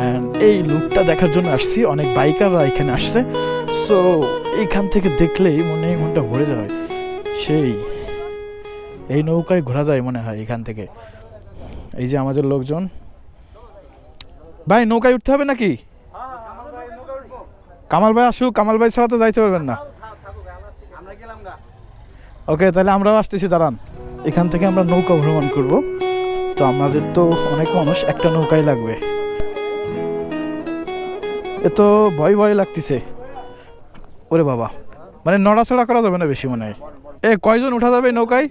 And এই লুকটা দেখার জন্য আসছি। অনেক বাইকাররা এখানে আসছে। সো এইখান থেকে দেখলেই মনে মনটা ভরে যায়। সেই, এই নৌকায় ঘোরা যায় মনে হয় এখান থেকে। এই যে আমাদের লোকজন। ভাই, নৌকায় উঠতে হবে নাকি? কামাল ভাই আসুক। কামাল ভাই ছাড়া তো যাইতে পারবেন না। ওকে, তাহলে আমরাও আসতেছি, দাঁড়ান। এখান থেকে আমরা নৌকা ভ্রমণ করব। তো আমাদের তো অনেক মানুষ, একটা নৌকাই লাগবে। এ তো ভয় ভয় লাগতেছে। ওরে বাবা। মানে নড়াচড়া করা যাবে না বেশি মনে হয়। এ কয়জন উঠা যাবে নৌকায়?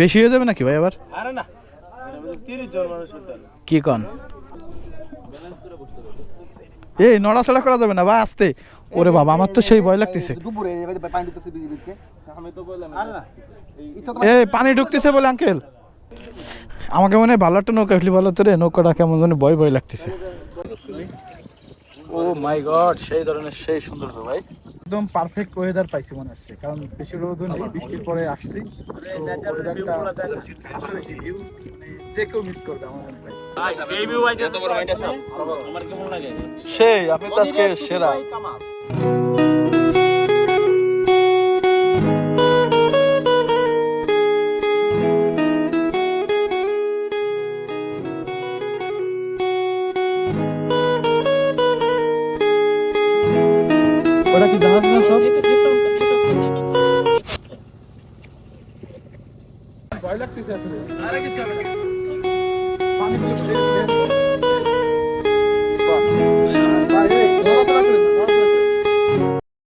বেশি হয়ে যাবে নাকি ভাই আবার? না তিরিশ জন মানুষ কি কন? এই নড়াচড়া করা যাবে না বা আসতে। ওরে বাবা আমার তো সেই ভয় লাগতেছে। ডুবুরে পানি ঢুকতেছে বিজি দিচ্ছে আমি তো বললাম আরে না ইচ্ছা তো এ পানি ঢুকতেছে বলে আঙ্কেল। আমাকে মনে হয় ভালো একটা নৌকা উঠলি ভালো তো রে। নৌকাটা কেমন জানি ভয় ভয় লাগতেছে। ও মাই গড সেই ধরনের সেই সুন্দর তো ভাই। একদম পারফেক্ট ওয়েদার পাইছি মনে হচ্ছে কারণ বেশি রোদ নেই বৃষ্টির পরে আসছি। মানে যে কেউ মিস করবে আমার মনে হয়। সেই আপনি তো আজকে সেরা। ওটা কি জাহাজ না সব? ভয় লাগতেছে আসলে। আরে কিছু হবে না